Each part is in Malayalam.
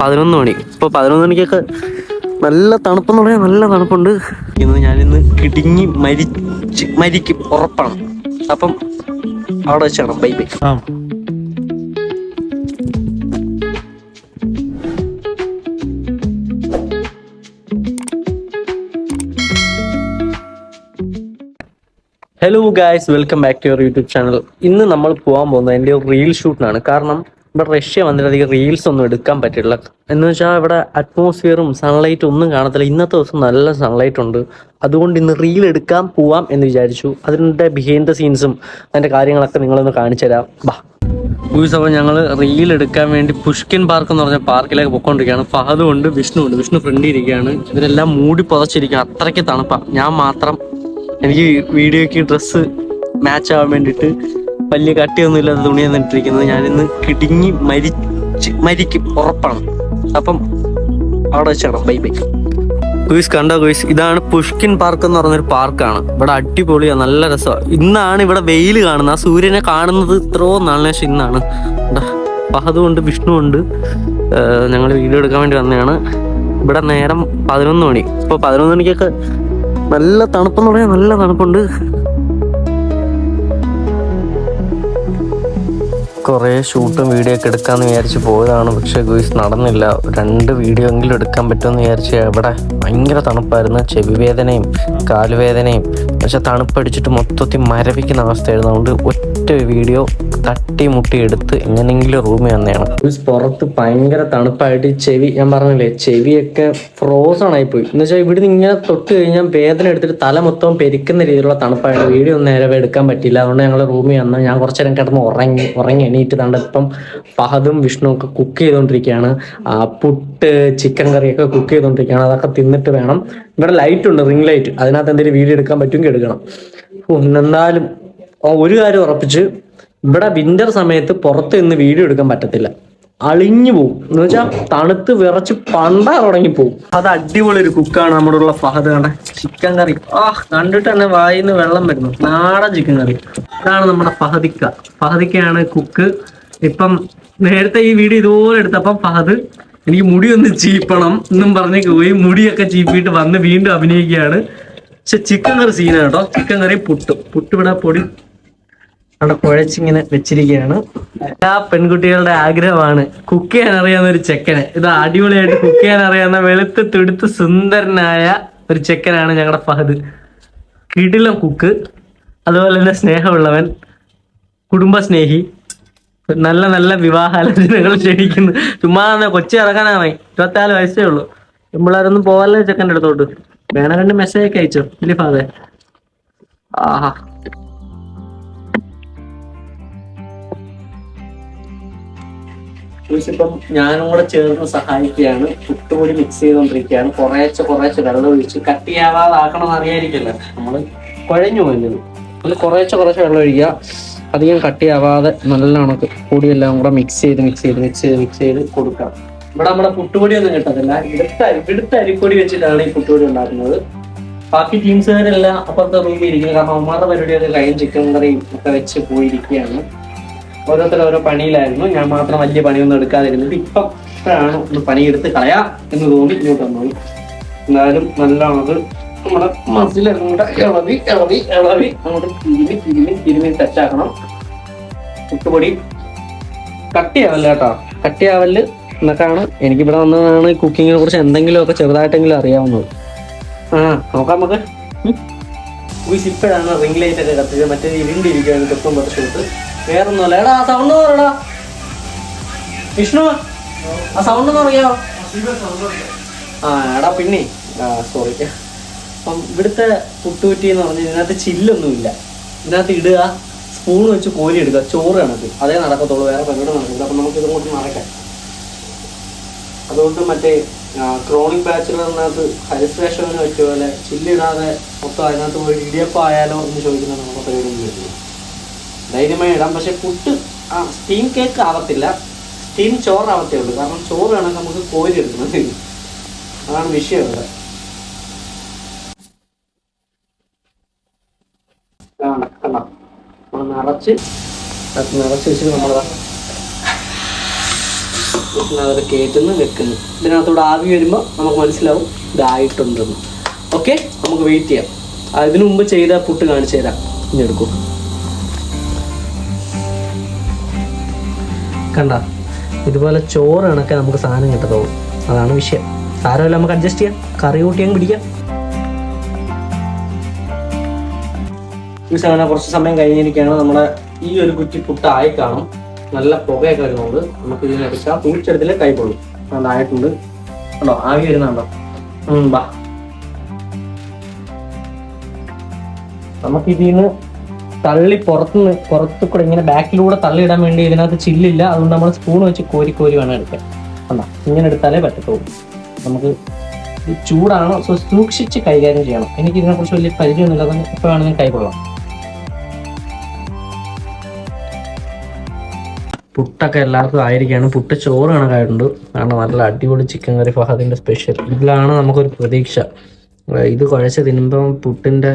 പതിനൊന്ന് മണി. ഇപ്പൊ പതിനൊന്ന് മണിക്കൊക്കെ നല്ല തണുപ്പെന്ന് പറയാൻ നല്ല തണുപ്പുണ്ട്. ഇന്ന് ഞാനിന്ന് കിടുങ്ങി മരിച്ച് മരിക്കും ഉറപ്പാണ്. അപ്പം അവിടെ വെച്ചാണ് bye bye. Hello guys welcome back to your YouTube channel ഇന്ന് നമ്മൾ പോകാൻ പോകുന്നത് എന്റെ ഒരു റീൽ ഷൂട്ടിനാണ് കാരണം ഇവിടെ റഷ്യ വന്നിട്ട് അധികം റീൽസ് ഒന്നും എടുക്കാൻ പറ്റില്ല. എന്ന് വെച്ചാൽ ഇവിടെ അറ്റ്മോസ്ഫിയറും സൺലൈറ്റ് ഒന്നും കാണത്തില്ല. ഇന്നത്തെ ദിവസം നല്ല സൺലൈറ്റ് ഉണ്ട്. അതുകൊണ്ട് ഇന്ന് റീൽ എടുക്കാൻ പോവാം എന്ന് വിചാരിച്ചു. അതിന്റെ ബിഹൈൻഡ് ദ സീൻസും അതിന്റെ കാര്യങ്ങളൊക്കെ നിങ്ങളൊന്ന് കാണിച്ചു തരാം. ബാ. അപ്പോൾ ഞങ്ങൾ റീൽ എടുക്കാൻ വേണ്ടി പുഷ്കിൻ പാർക്ക് എന്ന് പറഞ്ഞ പാർക്കിലേക്ക് പൊക്കോണ്ടിരിക്കുകയാണ് ഫഹദും ഉണ്ട് വിഷ്ണു ഉണ്ട്. വിഷ്ണു ഫ്രണ്ട് ഇരിക്കുകയാണ്. ഇവരെല്ലാം മൂടി പുതച്ചിരിക്കുക അത്രയ്ക്ക് തണുപ്പാണ് ഞാൻ മാത്രം എനിക്ക് വീഡിയോയ്ക്ക് ഡ്രസ്സ് മാച്ച് ആവാൻ വേണ്ടിയിട്ട് വലിയ കട്ടിയൊന്നും ഇല്ലാതെ തുണിയാണ് ഇട്ടിരിക്കുന്നത് ഞാനിന്ന് കിടുങ്ങി മരിച്ച് മരിക്കും ഉറപ്പാണ്. അപ്പം അവിടെ വെച്ചാണ് ബൈ ബൈ. ഗുയിസ് കണ്ടോ ഗുയിസ്? ഇതാണ് പുഷ്കിൻ പാർക്ക് എന്ന് പറഞ്ഞൊരു പാർക്കാണ്. ഇവിടെ അടിപൊളിയാണ് നല്ല രസമാണ് ഇന്നാണ് ഇവിടെ വെയിൽ കാണുന്നത്. ആ സൂര്യനെ കാണുന്നത് ഇത്രയോ നാളിന് ശേഷം ഇന്നാണ്. ഫഹദും വിഷ്ണുണ്ട് ഞങ്ങൾ വീഡിയോ എടുക്കാൻ വേണ്ടി വന്നതാണ്. ഇവിടെ നേരം പതിനൊന്ന് മണി. ഇപ്പോൾ പതിനൊന്ന് മണിക്കൊക്കെ നല്ല തണുപ്പെന്ന് പറയാൻ നല്ല തണുപ്പുണ്ട്. കുറേ ഷൂട്ടും വീഡിയോ ഒക്കെ എടുക്കാമെന്ന് വിചാരിച്ച് പോയതാണ്. പക്ഷെ ഗുയിസ് നടന്നില്ല. രണ്ട് വീഡിയോ എങ്കിലും എടുക്കാൻ പറ്റുമെന്ന് വിചാരിച്ച് എവിടെ? ഭയങ്കര തണുപ്പായിരുന്നു. ചെവി വേദനയും കാലുവേദനയും പക്ഷെ തണുപ്പടിച്ചിട്ട് മൊത്തത്തിൽ മരവിക്കുന്ന അവസ്ഥയായിരുന്നു. അതുകൊണ്ട് ഒറ്റ വീഡിയോ തട്ടി മുട്ടി എടുത്ത് എങ്ങനെങ്കിലും റൂമിൽ വന്നതാണ്. പുറത്ത് ഭയങ്കര തണുപ്പായിട്ട് ചെവി ഞാൻ പറഞ്ഞില്ലേ ചെവിയൊക്കെ ഫ്രോസൺ ആയിപ്പോയി എന്ന് വെച്ചാൽ ഇവിടുന്ന് ഇങ്ങനെ തൊട്ട് കഴിഞ്ഞാൽ വേദന എടുത്തിട്ട് തല മൊത്തം പെരിക്കുന്ന രീതിയിലുള്ള തണുപ്പായിട്ട് വീഡിയോ ഒന്നും നേരെ എടുക്കാൻ പറ്റില്ല അതുകൊണ്ട് ഞങ്ങൾ റൂമിൽ വന്ന് ഞാൻ കുറച്ചു നേരം കിടന്ന് ഉറങ്ങി ഉറങ്ങി എണീറ്റ് തണ്ട് ഇപ്പം ഫഹദും വിഷ്ണു ഒക്കെ കുക്ക് ചെയ്തുകൊണ്ടിരിക്കുകയാണ് പുട്ട് ചിക്കൻ കറിയൊക്കെ കുക്ക് ചെയ്തുകൊണ്ടിരിക്കുകയാണ് അതൊക്കെ തിന്നിട്ട് വേണം ഇവിടെ ലൈറ്റ് ഉണ്ട് റിംഗ് ലൈറ്റ് അതിനകത്ത് എന്തെങ്കിലും വീഡിയോ എടുക്കാൻ പറ്റുമെങ്കിൽ എടുക്കണം. എന്നാലും ഒരു കാര്യം ഉറപ്പിച്ച് ഇവിടെ വിന്റർ സമയത്ത് പുറത്ത് നിന്ന് വീഡിയോ എടുക്കാൻ പറ്റത്തില്ല. അളിഞ്ഞു പോകും എന്ന് വെച്ചാൽ തണുത്ത് വിറച്ച് പണ്ടാ തുടങ്ങി പോകും അത് അടിപൊളി ഒരു കുക്കാണ് നമ്മുടെ ഉള്ള ഫഹദ് കണ്ട. ചിക്കൻ കറി ആ കണ്ടിട്ട് തന്നെ വായിന്ന് വെള്ളം വരുന്നു. നാടൻ ചിക്കൻ കറി ഇതാണ് നമ്മുടെ ഫഹദിക്ക. ഫഹദിക്കയാണ് കുക്ക് ഇപ്പം നേരത്തെ ഈ വീഡിയോ ഇതുപോലെ എടുത്തപ്പം ഫഹദ് എനിക്ക് മുടി ഒന്ന് ചീപ്പണം എന്നും പറഞ്ഞ് പോയി മുടിയൊക്കെ ചീപ്പിയിട്ട് വന്ന് വീണ്ടും അഭിനയിക്കുകയാണ്. പക്ഷെ ചിക്കൻ കറി സീനാണ് കേട്ടോ. ചിക്കൻ കറി പുട്ടും. പുട്ട് ഇവിടെ പൊടി അവിടെ കുഴച്ചിങ്ങനെ വെച്ചിരിക്കുകയാണ്. എല്ലാ പെൺകുട്ടികളുടെ ആഗ്രഹമാണ് കുക്ക് ചെയ്യാൻ അറിയാവുന്ന ഒരു ചെക്കന്. ഇത് അടിപൊളിയായിട്ട് കുക്ക് ചെയ്യാൻ അറിയാവുന്ന വെളുത്ത് തുടുത്ത് സുന്ദരനായ ഒരു ചെക്കനാണ് ഞങ്ങളുടെ ഫഹദ്. കിടിലം കുക്ക് അതുപോലെ തന്നെ സ്നേഹമുള്ളവൻ. കുടുംബസ്നേഹി. നല്ല നല്ല വിവാഹാലോചനകൾ ക്ഷണിക്കുന്നു. ചുമ്മാ കൊച്ചി ഇറങ്ങാനായി ഇരുപത്തിനാല് വയസ്സേ ഉള്ളൂ. പെമ്പിള്ളേരൊന്നും പോവാല്ലേ ചെക്കന്റെ അടുത്തോട്ട്. വേണ രണ്ട് മെസ്സേജ് ഒക്കെ അയച്ചോ ഇല്ലേ ഫാദർ? ആഹാ. ഇപ്പം ഞാനും കൂടെ ചേർന്ന് സഹായിക്കുകയാണ്. പുട്ടുപൊടി മിക്സ് ചെയ്തുകൊണ്ടിരിക്കുകയാണ് കുറേശ്ശെ കുറേശ്ശെ വെള്ളം ഒഴിച്ച് കട്ടിയാവാതാക്കണം അറിയാതിരിക്കില്ല? നമ്മൾ കുഴഞ്ഞു പോയത് അതിൽ കുറേശ്ശെ കുറേശ്ശെ വെള്ളം ഒഴിക്കുക. അധികം കട്ടിയാവാതെ നല്ല കണക്ക് പൊടിയെല്ലാം കൂടെ മിക്സ് ചെയ്ത് മിക്സ് ചെയ്ത് മിക്സ് ചെയ്ത് മിക്സ് ചെയ്ത് കൊടുക്കാം. ഇവിടെ നമ്മുടെ പുട്ടുപൊടി ഒന്നും കിട്ടത്തില്ല ഇടുത്ത ഇവിടുത്തെ അരിപ്പൊടി വെച്ചിട്ടാണ് ഈ പുട്ടുപൊടി ഉണ്ടാക്കുന്നത്. ബാക്കി ടീംസുകാരെല്ലാം അപ്പുറത്തെ റൂമിൽ ഇരിക്കുന്നത് കാരണം അമ്മമാരുടെ പരിപാടിയൊക്കെ കഴിഞ്ഞ് ചിക്കൻ കറിയും ഒക്കെ വെച്ച് പോയിരിക്കുകയാണ്. ഓരോരുത്തർ ഓരോ പണിയിലായിരുന്നു. ഞാൻ മാത്രം വലിയ പണിയൊന്നും എടുക്കാതിരുന്നിട്ട് ഇപ്പം ഇപ്പോഴാണ് ഒന്ന് പണിയെടുത്ത് കളയാം എന്ന് തോന്നി ഇങ്ങോട്ട് വന്നത് എന്നാലും നല്ലത് നമ്മുടെ മസിൽ ഇറങ്ങിട്ട്. ഇളവി ഇളവി ഇളവി. അങ്ങോട്ട് തിരുമി തിരുമി തിരുമി ടച്ചാക്കണം പുട്ടുപൊടി കട്ടിയാവല്ല കേട്ടോ? കട്ടിയാവൽ എന്നൊക്കെയാണ് എനിക്കിവിടെ വന്നതാണ് കുക്കിങ്ങിനെ കുറിച്ച് എന്തെങ്കിലുമൊക്കെ ചെറുതായിട്ടെങ്കിലും അറിയാവുന്നത്. ആ നോക്കാം നമുക്ക്. ഈ റിംഗ് ലൈറ്റ് ഒക്കെ കത്തിച്ചത്. മറ്റേ ഇരുണ്ടിരിക്കുകയാണ് കൃത്യം പത്ത് ഷൂട്ട്. വേറൊന്നുമല്ല. എടാ ആ സൗണ്ട് പറയടാ. വിഷ്ണു ആ സൗണ്ട് ഒന്ന് പറയാമോ ആ എടാ പിന്നെ. ആ സോറി അപ്പം ഇവിടുത്തെ പുട്ടുകുറ്റി എന്ന് പറഞ്ഞാൽ ഇതിനകത്ത് ചില്ലൊന്നുമില്ല. ഇതിനകത്ത് ഇടുക സ്പൂൺ വെച്ച് കോരി എടുക്കുക ചോറ് കണക്ക്. അതേ നടക്കത്തുള്ളൂ വേറെ പരിപാടി നടക്കില്ല അപ്പം നമുക്ക് ഇതുകൊണ്ട് നടക്കാം അതുകൊണ്ട് മറ്റേ ക്രോണിക് ബാച്ചിലറിനകത്ത് ഹരിശ്രേഷവിന് വെച്ച പോലെ ചില്ലിടാതെ മൊത്തം അതിനകത്ത് പോയി ഇടിയപ്പം ആയാലോ എന്ന് ചോദിക്കുന്നത് നമുക്ക് പരിപാടി ഒന്നും വരുന്നു. ധൈര്യമായി ഇടാം. പക്ഷെ പുട്ട് ആ സ്റ്റീം കേക്ക് ആവത്തില്ല. സ്റ്റീം ചോറാവത്തേ ഉള്ളൂ. കാരണം ചോറ് വേണമെങ്കിൽ നമുക്ക് കോരി എടുക്കുന്നത്. അതാണ് വിഷയം ഇവിടെ. കാണാം കണ്ടാം നമ്മൾ നിറച്ച് നിറച്ച് വെച്ചിട്ട് നമ്മൾ അത് കയറ്റുന്നു വെക്കുന്നു. ഇതിനകത്തൂടെ ആവി വരുമ്പോൾ നമുക്ക് മനസ്സിലാവും ഇതായിട്ടുണ്ടെന്ന്. ഓക്കെ നമുക്ക് വെയിറ്റ് ചെയ്യാം. അതിനു മുമ്പ് ചെയ്ത പുട്ട് കാണിച്ചു തരാം. ഇനി എടുക്കും. കണ്ട ഇതുപോലെ ചോറ് കണക്കെ നമുക്ക് സാധനം കിട്ടത്തുള്ളൂ. അതാണ് വിഷയം. സാരമല്ല നമുക്ക് അഡ്ജസ്റ്റ് ചെയ്യാം. കറി കൂട്ടി അങ്ങ് പിടിക്കാം. ഈ സാധനം കുറച്ച് സമയം കഴിഞ്ഞിരിക്കുകയാണ്. നമ്മുടെ ഈ ഒരു കുറ്റി പുട്ടായി കാണും. നല്ല പുകയൊക്കെ വരുന്നുണ്ട്. നമുക്ക് ഇതിനെടുക്കാം കുഴിച്ചെടുത്തിൽ കൈ കൊള്ളും അതായിട്ടുണ്ട് ഉണ്ടോ ആവി വരുന്നുണ്ടോ? ബാ. നമുക്ക് നിന്ന് തള്ളി പുറത്തുനിന്ന് പുറത്തു കൂടെ ഇങ്ങനെ ബാക്കിലൂടെ തള്ളിയിടാൻ വേണ്ടി ഇതിനകത്ത് ചില്ലില്ല. അതുകൊണ്ട് നമ്മൾ സ്പൂൺ വെച്ച് കോരി കോരി വേണം എടുക്കാൻ. കണ്ടോ? ഇങ്ങനെ എടുത്താലേ പറ്റത്തുള്ളൂ. നമുക്ക് ചൂടാണോ? സൂക്ഷിച്ച് കൈകാര്യം ചെയ്യണം. എനിക്ക് ഇതിനെക്കുറിച്ച് വലിയ പരിചയമൊന്നുമില്ല. അതുകൊണ്ട് വേണമെങ്കിൽ കൈകൊള്ളാം പുട്ടൊക്കെ എല്ലാവർക്കും ആയിരിക്കുകയാണ്. പുട്ട് ചോറ് കണക്കായിട്ടുണ്ട്. കാരണം നല്ല അടിപൊളി ചിക്കൻ കറി ഫഹദിന്റെ സ്പെഷ്യൽ ഇതിലാണ് നമുക്കൊരു പ്രതീക്ഷ. ഇത് കുഴച്ച് തിന്നുമ്പം പുട്ടിന്റെ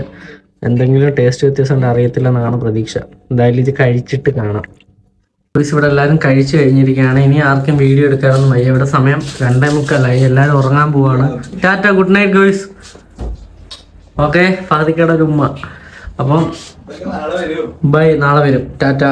എന്തെങ്കിലും ടേസ്റ്റ് വ്യത്യാസം ഉണ്ട് അറിയത്തില്ലെന്നാണ് പ്രതീക്ഷ. എന്തായാലും ഇത് കഴിച്ചിട്ട് കാണാം. ഗോയ്സ് ഇവിടെ എല്ലാവരും കഴിച്ചു കഴിഞ്ഞിരിക്കുകയാണ്. ഇനി ആർക്കും വീഡിയോ എടുക്കാറൊന്നും വയ്യ. ഇവിടെ സമയം രണ്ടേ മുക്കാലായി. എല്ലാവരും ഉറങ്ങാൻ പോവാണ്. Tata good night guys okay ഫഹദിക്കയുടെ ഒരു ഉമ്മ. അപ്പം ബൈ നാളെ വരും. ടാറ്റ.